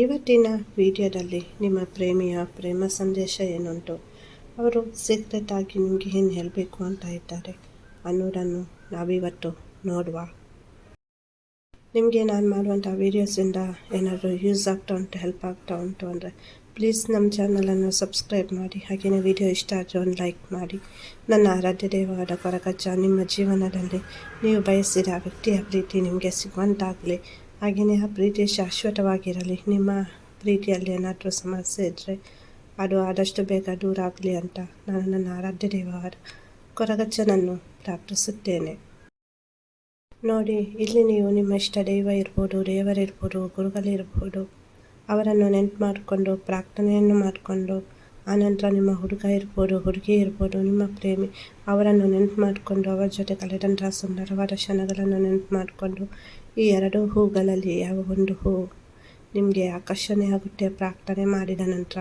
ಇವತ್ತಿನ ವಿಡಿಯೋದಲ್ಲಿ ನಿಮ್ಮ ಪ್ರೇಮಿಯ ಪ್ರೇಮ ಸಂದೇಶ ಏನುಂಟು? ಅವರು ಸೀಕ್ರೆಟ್ ಆಗಿ ನಿಮಗೆ ಏನು ಹೇಳಬೇಕು ಅಂತ ಇದ್ದಾರೆ? ಅನ್ನೋದನ್ನು ನಾವಿವತ್ತು ನೋಡುವ. ನಿಮಗೆ ನಾನು ಮಾಡುವಂಥ ವೀಡಿಯೋಸಿಂದ ಏನಾದರೂ ಯೂಸ್ ಆಗ್ತಾ ಉಂಟು, ಹೆಲ್ಪ್ ಆಗ್ತಾ ಉಂಟು ಅಂದರೆ ಪ್ಲೀಸ್ ನಮ್ಮ ಚಾನಲನ್ನು ಸಬ್ಸ್ಕ್ರೈಬ್ ಮಾಡಿ ಹಾಗೆಯೇ ವಿಡಿಯೋ ಇಷ್ಟ ಆದರೆ ಒಂದು ಲೈಕ್ ಮಾಡಿ. ನನ್ನ ಆರಾಧ್ಯ ದೇವವಾದ ನಿಮ್ಮ ಜೀವನದಲ್ಲಿ ನೀವು ಬಯಸಿದ ವ್ಯಕ್ತಿಯ ಪ್ರೀತಿ ನಿಮಗೆ ಸಿಗುವಂತಾಗಲಿ. ಹಾಗೆಯೇ ಆ ಪ್ರೀತಿ ಶಾಶ್ವತವಾಗಿರಲಿ. ನಿಮ್ಮ ಪ್ರೀತಿಯಲ್ಲಿ ಏನಾದರೂ ಸಮಸ್ಯೆ ಇದ್ದರೆ ಅದು ಆದಷ್ಟು ಬೇಗ ದೂರ ಆಗಲಿ ಅಂತ ನಾನು ನನ್ನ ಆರಾಧ್ಯ ದೇವರ ಕೊರಗಚ್ಚನನ್ನು ಪ್ರಾರ್ಥಿಸುತ್ತೇನೆ. ನೋಡಿ, ಇಲ್ಲಿ ನೀವು ನಿಮ್ಮ ಇಷ್ಟ ದೈವ ಇರ್ಬೋದು ದೇವರಿರ್ಬೋದು ಗುರುಗಳಿರ್ಬೋದು ಅವರನ್ನು ನೆನ್ಪು ಮಾಡಿಕೊಂಡು, ಪ್ರಾರ್ಥನೆಯನ್ನು ಮಾಡಿಕೊಂಡು ಆನಂತರ ನಿಮ್ಮ ಹುಡುಗ ಇರ್ಬೋದು, ಹುಡುಗಿ ಇರ್ಬೋದು, ನಿಮ್ಮ ಪ್ರೇಮಿ, ಅವರನ್ನು ನೆನ್ಪು ಮಾಡಿಕೊಂಡು, ಅವರ ಜೊತೆ ಕಳೆದಂತಹ ಸುಂದರವಾದ ಕ್ಷಣಗಳನ್ನು ನೆನ್ಪು ಮಾಡಿಕೊಂಡು ಈ ಎರಡು ಹೂಗಳಲ್ಲಿ ಯಾವ ಒಂದು ಹೂ ನಿಮಗೆ ಆಕರ್ಷಣೆ ಆಗುತ್ತೆ, ಪ್ರಾರ್ಥನೆ ಮಾಡಿದ ನಂತರ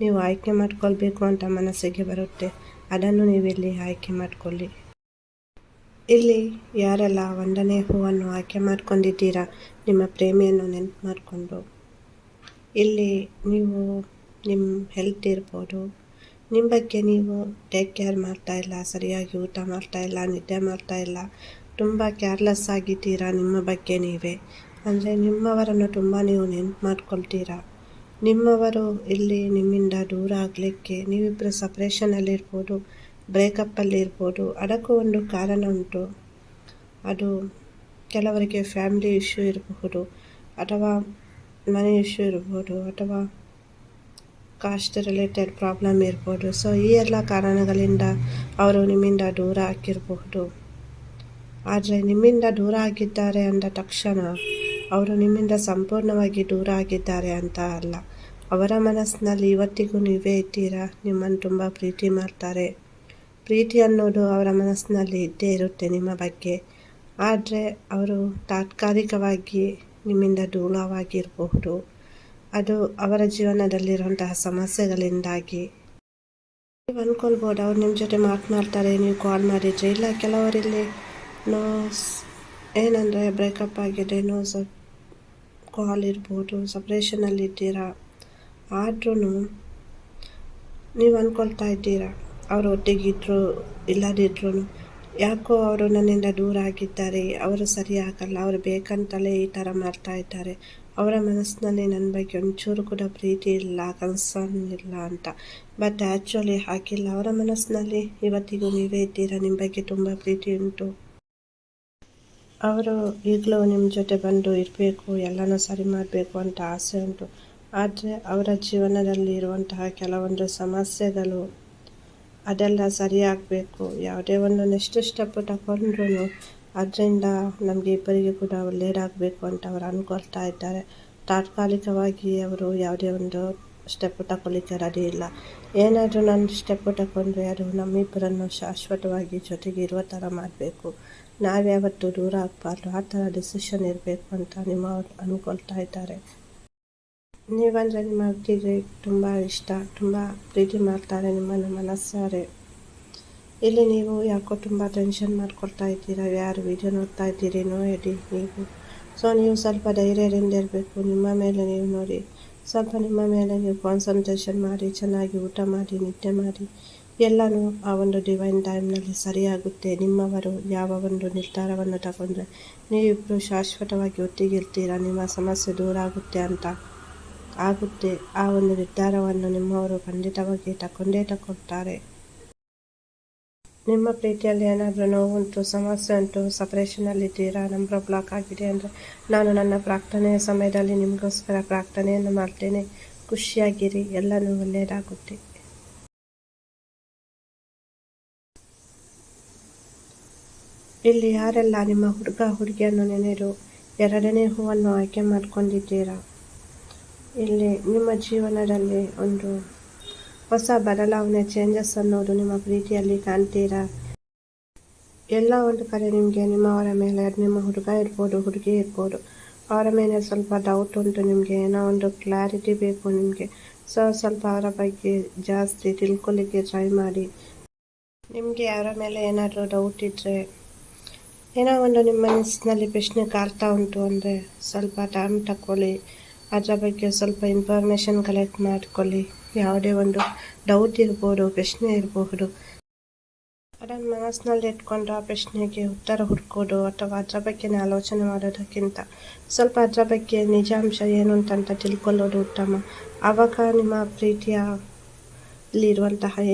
ನೀವು ಆಯ್ಕೆ ಮಾಡ್ಕೊಳ್ಬೇಕು ಅಂತ ಮನಸ್ಸಿಗೆ ಬರುತ್ತೆ. ಅದನ್ನು ನೀವಿಲ್ಲಿ ಆಯ್ಕೆ ಮಾಡಿಕೊಳ್ಳಿ. ಇಲ್ಲಿ ಯಾರೆಲ್ಲ ಒಂದನೇ ಹೂವನ್ನು ಆಯ್ಕೆ ಮಾಡ್ಕೊಂಡಿದ್ದೀರಾ, ನಿಮ್ಮ ಪ್ರೇಮಿಯನ್ನು ನೆನಪು ಮಾಡಿಕೊಂಡು ಇಲ್ಲಿ ನೀವು ನಿಮ್ಮ ಹೆಲ್ತ್ ಇರ್ಬೋದು. ನಿಮ್ಮ ಬಗ್ಗೆ ನೀವು ಟೇಕ್ ಕೇರ್ ಮಾಡ್ತಾ ಇಲ್ಲ, ಸರಿಯಾಗಿ ಊಟ ಮಾಡ್ತಾ ಇಲ್ಲ, ನಿದ್ದೆ ಮಾಡ್ತಾ ಇಲ್ಲ. ತುಂಬ ಕೇರ್ಲೆಸ್ ಆಗಿದ್ದೀರಾ? ನಿಮ್ಮ ಬಗ್ಗೆ ನೀವೇ. ಅಂದರೆ ನಿಮ್ಮವರನ್ನು ತುಂಬ ನೀವು ನೆನ್ಪು ಮಾಡ್ಕೊಳ್ತೀರಾ? ನಿಮ್ಮವರು ಇಲ್ಲಿ ನಿಮ್ಮಿಂದ ದೂರ ಆಗಲಿಕ್ಕೆ ನೀವಿಬ್ಬರು ಸಪ್ರೇಷನಲ್ಲಿರ್ಬೋದು ಬ್ರೇಕಪ್ಪಲ್ಲಿರ್ಬೋದು ಅದಕ್ಕೂ ಒಂದು ಕಾರಣ ಉಂಟು. ಅದು ಕೆಲವರಿಗೆ ಫ್ಯಾಮಿಲಿ ಇಶ್ಯೂ ಇರಬಹುದು, ಅಥವಾ ಮನೆ ಇಶ್ಯೂ ಇರ್ಬೋದು, ಅಥವಾ ಕಾಸ್ಟ್ ರಿಲೇಟೆಡ್ ಪ್ರಾಬ್ಲಮ್ ಇರ್ಬೋದು. ಸೊ ಈ ಎಲ್ಲ ಕಾರಣಗಳಿಂದ ಅವರು ನಿಮ್ಮಿಂದ ದೂರ ಆಗಿರಬಹುದು. ಆದರೆ ನಿಮ್ಮಿಂದ ದೂರ ಆಗಿದ್ದಾರೆ ಅಂದ ತಕ್ಷಣ ಅವರು ನಿಮ್ಮಿಂದ ಸಂಪೂರ್ಣವಾಗಿ ದೂರ ಆಗಿದ್ದಾರೆ ಅಂತ ಅಲ್ಲ. ಅವರ ಮನಸ್ಸಿನಲ್ಲಿ ಇವತ್ತಿಗೂ ನೀವೇ ಇದ್ದೀರಾ? ನಿಮ್ಮನ್ನು ತುಂಬ ಪ್ರೀತಿ ಮಾಡ್ತಾರೆ. ಪ್ರೀತಿ ಅನ್ನೋದು ಅವರ ಮನಸ್ಸಿನಲ್ಲಿ ಇದ್ದೇ ಇರುತ್ತೆ ನಿಮ್ಮ ಬಗ್ಗೆ. ಆದರೆ ಅವರು ತಾತ್ಕಾಲಿಕವಾಗಿ ನಿಮ್ಮಿಂದ ದೂರವಾಗಿರಬಹುದು. ಅದು ಅವರ ಜೀವನದಲ್ಲಿರುವಂತಹ ಸಮಸ್ಯೆಗಳಿಂದಾಗಿ. ನೀವು ಅಂದ್ಕೊಳ್ಬೋದು ಅವ್ರು ನಿಮ್ಮ ಜೊತೆ ಮಾತನಾಡ್ತಾರೆ, ನೀವು ಕಾಲ್ ಮಾಡಿದರೆ. ಇಲ್ಲ, ಕೆಲವರಲ್ಲಿ ನೋಸ್ ಏನಂದರೆ ಬ್ರೇಕಪ್ ಆಗಿದೆ ನೋಸ್ ಕಾಲ್ ಇರ್ಬೋದು ಸಪ್ರೇಷನಲ್ಲಿದ್ದೀರಾ ಆದ್ರೂ ನೀವು ಅಂದ್ಕೊಳ್ತಾ ಇದ್ದೀರಾ? ಅವರು ಒಟ್ಟಿಗಿದ್ರು ಇಲ್ಲದಿದ್ರು ಯಾಕೋ ಅವರು ನನ್ನಿಂದ ದೂರ ಆಗಿದ್ದಾರೆ, ಅವರು ಸರಿ ಅವರು ಬೇಕಂತಲೇ ಈ ಥರ ಮಾಡ್ತಾ ಇದ್ದಾರೆ. ಅವರ ಮನಸ್ಸಿನಲ್ಲಿ ನನ್ನ ಬಗ್ಗೆ ಒಂಚೂರು ಕೂಡ ಪ್ರೀತಿ ಇಲ್ಲ ಕನ್ಸರ್ನ್ ಇಲ್ಲ ಅಂತ. ಬಟ್ ಆ್ಯಕ್ಚುಲಿ ಹಾಕಿಲ್ಲ ಅವರ ಮನಸ್ಸಿನಲ್ಲಿ ಇವತ್ತಿಗೂ ನೀವೇ ಇದ್ದೀರಾ? ನಿಮ್ಮ ಬಗ್ಗೆ ತುಂಬ ಪ್ರೀತಿ ಉಂಟು. ಅವರು ಈಗಲೂ ನಿಮ್ಮ ಜೊತೆ ಬಂದು ಇರಬೇಕು, ಎಲ್ಲನೂ ಸರಿ ಮಾಡಬೇಕು ಅಂತ ಆಸೆ ಉಂಟು. ಆದರೆ ಅವರ ಜೀವನದಲ್ಲಿ ಇರುವಂತಹ ಕೆಲವೊಂದು ಸಮಸ್ಯೆಗಳು, ಅದೆಲ್ಲ ಸರಿಯಾಗಬೇಕು. ಯಾವುದೇ ಒಂದು ನೆಕ್ಸ್ಟ್ ಸ್ಟೆಪ್ ತಗೊಂಡ್ರು ಅದರಿಂದ ನಮಗೆ ಇಬ್ಬರಿಗೆ ಕೂಡ ಒಳ್ಳೆಯದಾಗಬೇಕು ಅಂತ ಅವರು ಅಂದ್ಕೊಳ್ತಾ ಇದ್ದಾರೆ. ತಾತ್ಕಾಲಿಕವಾಗಿ ಅವರು ಯಾವುದೇ ಒಂದು ಸ್ಟೆಪ್ ತಗೊಳ್ಳಿಕ್ಕೆ ರೆಡಿ ಇಲ್ಲ. ಏನಾದರೂ ನಾನು ಸ್ಟೆಪ್ ತಗೊಂಡ್ರೆ ಅದು ನಮ್ಮಿಬ್ಬರನ್ನು ಶಾಶ್ವತವಾಗಿ ಜೊತೆಗೆ ಇರುವ ಥರ ಮಾಡಬೇಕು. ನಾವ್ಯಾವತ್ತು ದೂರ ಆಗಬಾರ್ದು ಆ ಥರ ಡಿಸಿಷನ್ ಇರಬೇಕು ಅಂತ ನಿಮ್ಮ ಅಂದ್ಕೊಳ್ತಾ ಇದ್ದಾರೆ. ನೀವಂದರೆ ನಿಮ್ಮ ಅಕ್ಕಿಗೆ ತುಂಬ ಇಷ್ಟ, ತುಂಬ ಪ್ರೀತಿ ಮಾಡ್ತಾರೆ ನಿಮ್ಮನ್ನು ಮನಸ್ಸಾರೆ ಇಲ್ಲಿ ನೀವು ಯಾಕೋ ತುಂಬ ಟೆನ್ಷನ್ ಮಾಡ್ಕೊಳ್ತಾ ಇದ್ದೀರಾ, ಯಾರು ವಿಡಿಯೋ ನೋಡ್ತಾ ಇದ್ದೀರಿ ನೋಡಿ ನೀವು. ಸೊ ನೀವು ಸ್ವಲ್ಪ ಧೈರ್ಯದಿಂದ ಇರಬೇಕು, ನಿಮ್ಮ ಮೇಲೆ ನೀವು ನೋಡಿ. ಸ್ವಲ್ಪ ನಿಮ್ಮ ಮೇಲೆ ನೀವು ಕಾನ್ಸಂಟ್ರೇಷನ್ ಮಾಡಿ, ಚೆನ್ನಾಗಿ ಊಟ ಮಾಡಿ, ನಿದ್ದೆ ಮಾಡಿ. ಎಲ್ಲನೂ ಆ ಒಂದು ಡಿವೈನ್ ಟೈಮ್ನಲ್ಲಿ ಸರಿಯಾಗುತ್ತೆ. ನಿಮ್ಮವರು ಯಾವ ಒಂದು ನಿರ್ಧಾರವನ್ನು ತಗೊಂಡ್ರೆ ನೀವಿಬ್ಬರು ಶಾಶ್ವತವಾಗಿ ಒಟ್ಟಿಗಿರ್ತೀರ, ನಿಮ್ಮ ಸಮಸ್ಯೆ ದೂರ ಆಗುತ್ತೆ ಅಂತ ಆಗುತ್ತೆ. ಆ ಒಂದು ನಿರ್ಧಾರವನ್ನು ನಿಮ್ಮವರು ಖಂಡಿತವಾಗಿ ತಗೊಂಡೇ ತಗೊಳ್ತಾರೆ ನಿಮ್ಮ ಪ್ರೀತಿಯಲ್ಲಿ ಏನಾದರೂ ನೋವು ಉಂಟು, ಸಮಸ್ಯೆ ಉಂಟು ಸಪ್ರೇಷನಲ್ಲಿದ್ದೀರಾ ನಂಬರ್ ಬ್ಲಾಕ್ ಆಗಿದೆ ಅಂದರೆ ನಾನು ನನ್ನ ಪ್ರಾರ್ಥನೆಯ ಸಮಯದಲ್ಲಿ ನಿಮಗೋಸ್ಕರ ಪ್ರಾರ್ಥನೆಯನ್ನು ಮಾಡ್ತೇನೆ. ಖುಷಿಯಾಗಿರಿ, ಎಲ್ಲನೂ ಒಳ್ಳೆಯದಾಗುತ್ತೆ. ಇಲ್ಲಿ ಯಾರೆಲ್ಲ ನಿಮ್ಮ ಹುಡುಗ ಹುಡುಗಿಯನ್ನು ನೆನೆದು ಎರಡನೇ ಹೂವನ್ನು ಆಯ್ಕೆ ಮಾಡ್ಕೊಂಡಿದ್ದೀರಾ? ಇಲ್ಲಿ ನಿಮ್ಮ ಜೀವನದಲ್ಲಿ ಒಂದು ಹೊಸ ಬದಲಾವಣೆ ಚೇಂಜಸ್ ಅನ್ನೋದು ನಿಮ್ಮ ಪ್ರೀತಿಯಲ್ಲಿ ಕಾಣ್ತೀರಾ? ಎಲ್ಲ ಒಂದು ಕಡೆ ನಿಮಗೆ ನಿಮ್ಮವರ ಮೇಲೆ ನಿಮ್ಮ ಹುಡುಗ ಇರ್ಬೋದು, ಹುಡುಗಿ ಇರ್ಬೋದು. ಅವರ ಮೇಲೆ ಸ್ವಲ್ಪ ಡೌಟ್ ಉಂಟು ನಿಮಗೆ, ಏನೋ ಒಂದು ಕ್ಲಾರಿಟಿ ಬೇಕು ನಿಮಗೆ. ಸೊ ಸ್ವಲ್ಪ ಅವರ ಬಗ್ಗೆ ಜಾಸ್ತಿ ತಿಳ್ಕೊಳ್ಳಿಕ್ಕೆ ಟ್ರೈ ಮಾಡಿ. ನಿಮಗೆ ಅವರ ಮೇಲೆ ಏನಾದರೂ ಡೌಟ್ ಇದ್ದರೆ ಏನೋ ಒಂದು ನಿಮ್ಮ ಮನಸ್ಸಿನಲ್ಲಿ ಪ್ರಶ್ನೆ ಕಾಡ್ತಾ ಉಂಟು ಅಂದರೆ ಸ್ವಲ್ಪ ಟೈಮ್ ತಕೊಳ್ಳಿ ಅದರ ಬಗ್ಗೆ ಸ್ವಲ್ಪ ಇನ್ಫಾರ್ಮೇಷನ್ ಕಲೆಕ್ಟ್ ಮಾಡಿಕೊಳ್ಳಿ. ಯಾವುದೇ ಒಂದು ಡೌಟ್ ಇರ್ಬೋದು, ಪ್ರಶ್ನೆ ಇರಬಹುದು ಅದನ್ನು ಮನಸ್ಸಿನಲ್ಲಿ ಇಟ್ಕೊಂಡು ಆ ಪ್ರಶ್ನೆಗೆ ಉತ್ತರ ಹುಡ್ಕೋದು ಅಥವಾ ಅದರ ಬಗ್ಗೆ ಆಲೋಚನೆ ಮಾಡೋದಕ್ಕಿಂತ ಸ್ವಲ್ಪ ಅದರ ಬಗ್ಗೆ ನಿಜಾಂಶ ಏನು ಅಂತಂತ ತಿಳ್ಕೊಳ್ಳೋದು ಉತ್ತಮ. ಆವಾಗ ನಿಮ್ಮ ಪ್ರೀತಿಯಲ್ಲಿರುವಂತಹ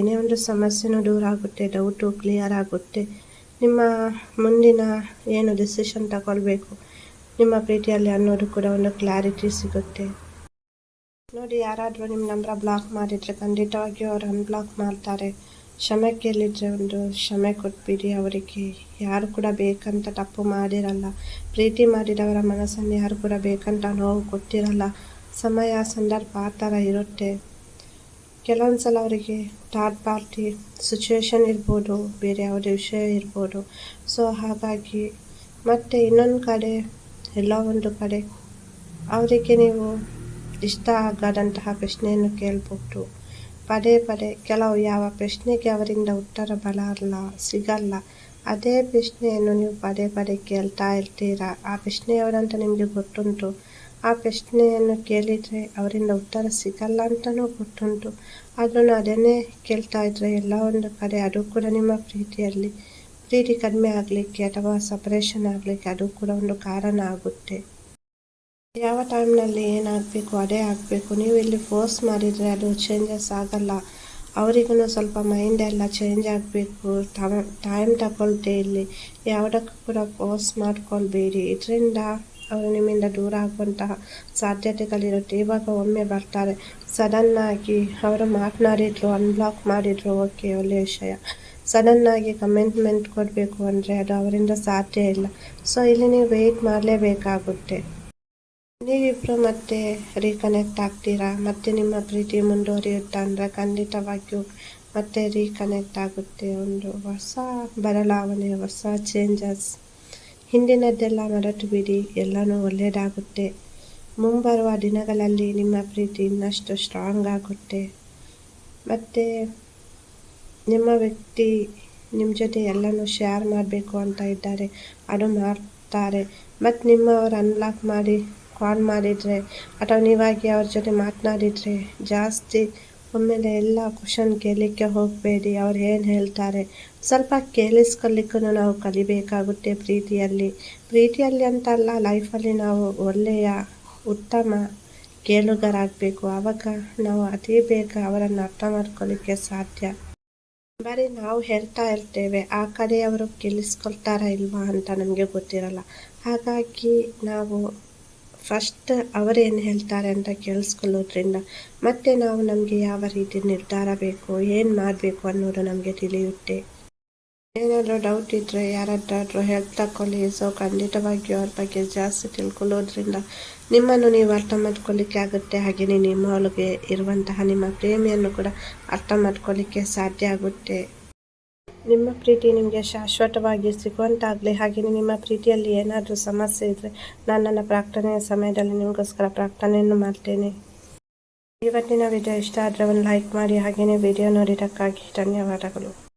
ಏನೇ ಒಂದು ಸಮಸ್ಯೆನೂ ದೂರ ಆಗುತ್ತೆ ಡೌಟು ಕ್ಲಿಯರ್ ಆಗುತ್ತೆ. ನಿಮ್ಮ ಮುಂದಿನ ಏನು ಡಿಸಿಷನ್ ತಗೊಳ್ಬೇಕು? ನಿಮ್ಮ ಪ್ರೀತಿಯಲ್ಲಿ ಅನ್ನೋದು ಕೂಡ ಒಂದು ಕ್ಲಾರಿಟಿ ಸಿಗುತ್ತೆ. ನೋಡಿ, ಯಾರಾದರೂ ನಿಮ್ಮ ನಂಬರ್ ಬ್ಲಾಕ್ ಮಾಡಿದರೆ ಖಂಡಿತವಾಗಿ ಅವರು ಅನ್ಬ್ಲಾಕ್ ಮಾಡ್ತಾರೆ. ಕ್ಷಮೆ ಕೇಳಿದರೆ ಒಂದು ಕ್ಷಮೆ ಕೊಟ್ಬಿಡಿ ಅವರಿಗೆ. ಯಾರು ಕೂಡ ಬೇಕಂತ ತಪ್ಪು ಮಾಡಿರಲ್ಲ. ಪ್ರೀತಿ ಮಾಡಿದವರ ಮನಸ್ಸನ್ನು ಯಾರು ಕೂಡ ಬೇಕಂತ ನೋವು ಕೊಟ್ಟಿರಲ್ಲ. ಸಮಯ, ಸಂದರ್ಭ ಆ ಥರ ಇರುತ್ತೆ. ಕೆಲವೊಂದು ಸಲ ಅವರಿಗೆ ಥರ್ಡ್ ಪಾರ್ಟಿ ಸಿಚುವೇಶನ್ ಇರ್ಬೋದು, ಬೇರೆ ಯಾವುದೇ ವಿಷಯ ಇರ್ಬೋದು. ಸೊ ಹಾಗಾಗಿ ಮತ್ತು ಇನ್ನೊಂದು ಕಡೆ, ಎಲ್ಲ ಒಂದು ಕಡೆ ಅವರಿಗೆ ನೀವು ಇಷ್ಟ ಆಗದಂತಹ ಪ್ರಶ್ನೆಯನ್ನು ಕೇಳ್ಬೋದು ಪದೇ ಪದೇ ಕೆಲವು ಯಾವ ಪ್ರಶ್ನೆಗೆ ಅವರಿಂದ ಉತ್ತರ ಬರಲ್ಲ, ಸಿಗಲ್ಲ, ಅದೇ ಪ್ರಶ್ನೆಯನ್ನು ನೀವು ಪದೇ ಪದೇ ಕೇಳ್ತಾ ಇರ್ತೀರಾ? ಆ ಪ್ರಶ್ನೆಯವರಂತ ನಿಮಗೆ ಗೊತ್ತುಂಟು. ಆ ಪ್ರಶ್ನೆಯನ್ನು ಕೇಳಿದರೆ ಅವರಿಂದ ಉತ್ತರ ಸಿಗಲ್ಲ ಅಂತಲೂ ಗೊತ್ತುಂಟು ಆದ್ರೂ ಅದನ್ನೇ ಕೇಳ್ತಾ ಇದ್ದರೆ ಎಲ್ಲ ಒಂದು ಕಡೆ ಅದು ಕೂಡ ನಿಮ್ಮ ಪ್ರೀತಿಯಲ್ಲಿ. ಪ್ರೀತಿ ಕಡಿಮೆ ಆಗಲಿಕ್ಕೆ ಅಥವಾ ಸಪ್ರೇಷನ್ ಆಗಲಿಕ್ಕೆ ಅದು ಕೂಡ ಒಂದು ಕಾರಣ ಆಗುತ್ತೆ. ಯಾವ ಟೈಮ್ನಲ್ಲಿ ಏನಾಗಬೇಕು, ಅದೇ ಆಗಬೇಕು, ನೀವು ಇಲ್ಲಿ ಫೋರ್ಸ್ ಮಾಡಿದರೆ ಅದು ಚೇಂಜಸ್ ಆಗಲ್ಲ. ಅವರಿಗೂ ಸ್ವಲ್ಪ ಮೈಂಡ್ ಎಲ್ಲ ಚೇಂಜ್ ಆಗಬೇಕು. ಟೈಮ್ ತಗೊಳ್ತೆ ಇಲ್ಲಿ. ಯಾವುದಕ್ಕೂ ಕೂಡ ಫೋರ್ಸ್ ಮಾಡ್ಕೊಳ್ಬೇಡಿ. ಇದರಿಂದ ಅವರು ನಿಮ್ಮಿಂದ ದೂರ ಆಗುವಂತಹ ಸಾಧ್ಯತೆಗಳಿರುತ್ತೆ ಇವಾಗ ಒಮ್ಮೆ ಬರ್ತಾರೆ. ಸಡನ್ನಾಗಿ ಅವರು ಮಾತನಾಡಿದ್ರು ಅನ್ಬ್ಲಾಕ್ ಮಾಡಿದರು. ಓಕೆ ಒಳ್ಳೆಯ ವಿಷಯ. ಸಡನ್ನಾಗಿ ಕಮೆಂಟ್ಮೆಂಟ್ ಕೊಡಬೇಕು ಅಂದರೆ ಅದು ಅವರಿಂದ ಸಾಧ್ಯ ಇಲ್ಲ. ಸೊ ಇಲ್ಲಿ ನೀವು ವೆಯ್ಟ್ ಮಾಡಲೇಬೇಕಾಗುತ್ತೆ. ನೀವಿಬ್ಬರು ಮತ್ತೆ ರೀಕನೆಕ್ಟ್ ಆಗ್ತೀರಾ? ಮತ್ತೆ ನಿಮ್ಮ ಪ್ರೀತಿ ಮುಂದುವರಿಯುತ್ತಾ ಅಂದರೆ ಖಂಡಿತವಾಗಿಯೂ ಮತ್ತೆ ರೀಕನೆಕ್ಟ್ ಆಗುತ್ತೆ. ಒಂದು ಹೊಸ ಬದಲಾವಣೆ, ಹೊಸ ಚೇಂಜಸ್ ಹಿಂದಿನದ್ದೆಲ್ಲ ಮರೆತು ಬಿಡಿ ಎಲ್ಲನೂ ಒಳ್ಳೆಯದಾಗುತ್ತೆ. ಮುಂಬರುವ ದಿನಗಳಲ್ಲಿ ನಿಮ್ಮ ಪ್ರೀತಿ ಇನ್ನಷ್ಟು ಸ್ಟ್ರಾಂಗ್ ಆಗುತ್ತೆ. ಮತ್ತು ನಿಮ್ಮ ವ್ಯಕ್ತಿ ನಿಮ್ಮ ಜೊತೆ ಎಲ್ಲನೂ ಶೇರ್ ಮಾಡಬೇಕು ಅಂತ ಇದ್ದಾರೆ. ಅದು ಮಾಡ್ತಾರೆ. ಮತ್ತು ನಿಮ್ಮವ್ರು ಅನ್ಲಾಕ್ ಮಾಡಿ ಕಾಲ್ ಮಾಡಿದರೆ, ಅಥವಾ ನೀವಾಗಿ ಅವ್ರ ಜೊತೆ ಮಾತನಾಡಿದರೆ ಜಾಸ್ತಿ ಒಮ್ಮೆಲೆ ಎಲ್ಲ ಕ್ವಶನ್ ಕೇಳಲಿಕ್ಕೆ ಹೋಗಬೇಡಿ, ಅವ್ರು ಏನು ಹೇಳ್ತಾರೆ? ಸ್ವಲ್ಪ ಕೇಳಿಸ್ಕೊಳ್ಳಿಕ್ಕೂ ನಾವು ಕಲಿಬೇಕಾಗುತ್ತೆ ಪ್ರೀತಿಯಲ್ಲಿ. ಪ್ರೀತಿಯಲ್ಲಿ ಅಂತಲ್ಲ ಲೈಫಲ್ಲಿ ನಾವು ಒಳ್ಳೆಯ, ಉತ್ತಮ ಕೇಳುಗರಾಗಬೇಕು. ಆವಾಗ ನಾವು ಅತಿ ಬೇಗ ಅವರನ್ನು ಅರ್ಥ ಮಾಡ್ಕೊಳ್ಳಿಕ್ಕೆ ಸಾಧ್ಯ. ಬರೀ ನಾವು ಹೇಳ್ತಾ ಇರ್ತೇವೆ, ಆ ಕಡೆಯವರು ಕೇಳಿಸ್ಕೊಳ್ತಾರಾ ಇಲ್ವಾ ಅಂತ ನಮಗೆ ಗೊತ್ತಿರಲ್ಲ. ಹಾಗಾಗಿ ನಾವು ಫಸ್ಟ್ ಅವರೇನು ಹೇಳ್ತಾರೆ ಅಂತ ಕೇಳಿಸ್ಕೊಳ್ಳೋದ್ರಿಂದ ಮತ್ತೆ ನಾವು ನಮಗೆ ಯಾವ ರೀತಿ ನಿರ್ಧಾರ ಬೇಕು, ಏನು ಮಾಡಬೇಕು ಅನ್ನೋದು ನಮಗೆ ತಿಳಿಯುತ್ತೆ. ಏನಾದರೂ ಡೌಟ್ ಇದ್ದರೆ ಯಾರಾದರೂ ಹೆಲ್ಪ್ ತಗೊಳ್ಳಿ ಸೊ ಖಂಡಿತವಾಗಿಯೂ ಅವ್ರ ಬಗ್ಗೆ ಜಾಸ್ತಿ ತಿಳ್ಕೊಳ್ಳೋದ್ರಿಂದ ನಿಮ್ಮನ್ನು ನೀವು ಅರ್ಥ ಮಾಡ್ಕೊಳ್ಳಿಕ್ಕೆ ಆಗುತ್ತೆ. ಹಾಗೆಯೇ ನಿಮ್ಮ ಒಳಗೆ ಇರುವಂತಹ ನಿಮ್ಮ ಪ್ರೇಮಿಯನ್ನು ಕೂಡ ಅರ್ಥ ಮಾಡ್ಕೊಳ್ಳಿಕ್ಕೆ ಸಾಧ್ಯ ಆಗುತ್ತೆ. ನಿಮ್ಮ ಪ್ರೀತಿ ನಿಮಗೆ ಶಾಶ್ವತವಾಗಿ ಸಿಗುವಂತಾಗಲಿ. ಹಾಗೆಯೇ ನಿಮ್ಮ ಪ್ರೀತಿಯಲ್ಲಿ ಏನಾದರೂ ಸಮಸ್ಯೆ ಇದ್ದರೆ ನಾನು ನನ್ನ ಪ್ರಾರ್ಥನೆಯ ಸಮಯದಲ್ಲಿ ನಿಮಗೋಸ್ಕರ ಪ್ರಾರ್ಥನೆಯನ್ನು ಮಾಡ್ತೇನೆ. ಇವತ್ತಿನ ವಿಡಿಯೋ ಇಷ್ಟ ಆದರೆ ಒಂದು ಲೈಕ್ ಮಾಡಿ. ಹಾಗೆಯೇ ವಿಡಿಯೋ ನೋಡಿದ್ದಕ್ಕಾಗಿ ಧನ್ಯವಾದಗಳು.